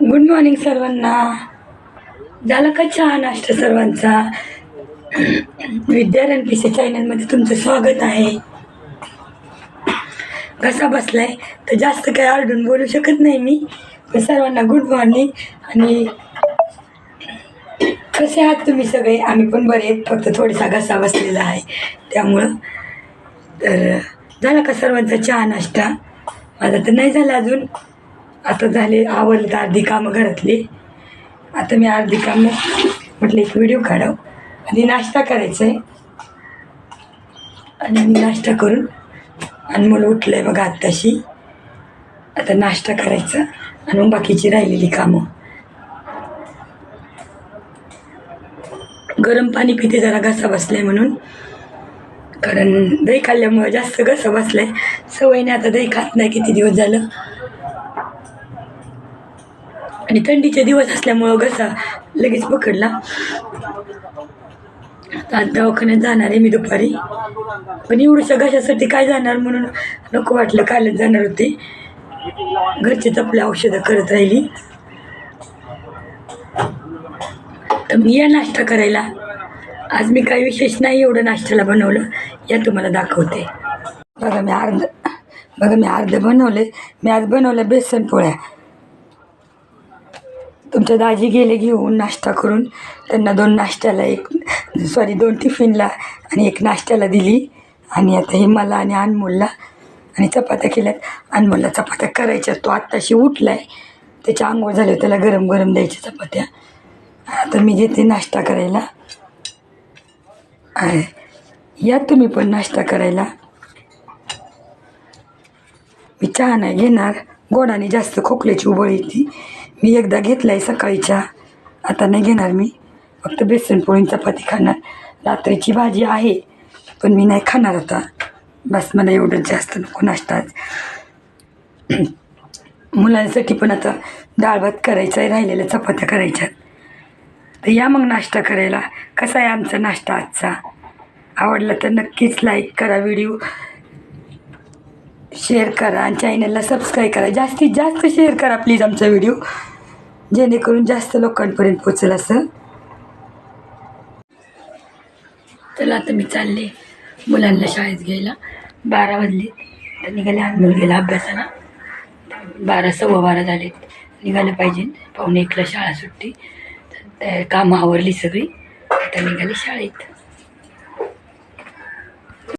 Good morning सर्वांना. झाला का चहा नाश्ता सर्वांचा? विद्या रणपिसे चॅनलमध्ये तुमचं स्वागत आहे. कसा बसलाय तर जास्त काही आरडून बोलू शकत नाही मी पण सर्वांना गुड मॉर्निंग आणि कसे आहात तुम्ही सगळे? आम्ही पण बरे आहेत फक्त थोडासा घसा बसलेला आहे. त्यामुळं तर झाला का सर्वांचा चहा नाश्ता? माझा तर नाही झाला अजून. आता झाले आवडलं तर अर्धी कामं घरातली. आता मी अर्धी कामं म्हटलं एक व्हिडिओ काढाव. आणि नाश्ता करायचा आहे. आणि मी नाश्ता करून अनमोल उठलं आहे बघा आत्ताशी. आता नाश्ता करायचा आणि मग बाकीची राहिलेली कामं. गरम पाणी पिते जरा घसा बसलाय म्हणून. कारण दही खाल्ल्यामुळे जास्त घसा बसलाय. सवयीने आता दही खात नाही किती दिवस झालं. आणि थंडीचे दिवस असल्यामुळं घसा लगेच पकडला. आज दवाखान्यात जाणार आहे मी दुपारी. पण एवढ्याशा घशासाठी काय जाणार म्हणून नको वाटलं. कालच जाणार होते. घरचे आपल्या औषधं करत राहिली. तर मी या नाश्ता करायला. आज मी काही विशेष नाही एवढं नाश्त्याला बनवलं. या तुम्हाला दाखवते. बघा मी अर्ध बघा मी अर्ध बनवले. मी आज बनवलं बेसन पोळ्या. तुमच्या दाजी गेले घेऊन नाश्ता करून त्यांना दोन नाश्त्याला एक सॉरी दोन टिफिनला आणि एक नाश्त्याला दिली. आणि आता हे मला आणि अनमोलला आणि चपात्या केल्यात. अनमोलला चपात्या करायच्या. तो आत्ताशी उठला आहे त्याच्या आंघोळ झाले त्याला गरम गरम द्यायच्या चपात्या. आता मी घेते नाश्ता करायला. आहे. या तुम्ही पण नाश्ता करायला. मी चहा नाही घेणार. गोडाने जास्त खोकल्याची उबळ येते. मी एकदा घेतला आहे सकाळी आता नाही घेणार मी. फक्त बेसन पोळी चपाती खाणार. रात्रीची भाजी आहे पण मी नाही खाणार आता. बस मला एवढं जास्त नको नाश्ता आज. मुलांसाठी पण आता डाळ भात करायचा आहे राहिलेल्या चपात्या करायच्या तर या मग नाश्ता करायला. कसा आहे आमचा नाश्ता आजचा? आवडला तर नक्कीच लाईक करा व्हिडिओ शेअर करा आणि चॅनलला सबस्क्राईब करा. जास्तीत जास्त शेअर करा प्लीज आमचा व्हिडिओ जेणेकरून जास्त लोकांपर्यंत पोचेल असं. चला आता मी चालले मुलांना शाळेत घ्यायला. बारा वाजले. तर निघाले अनमोल गेला अभ्यासाला. बारा सव्वा बारा झालेत. निघालं पाहिजे. पाहुणे एकला शाळा सुट्टी तर कामं आवरली सगळी. आता निघाली शाळेत.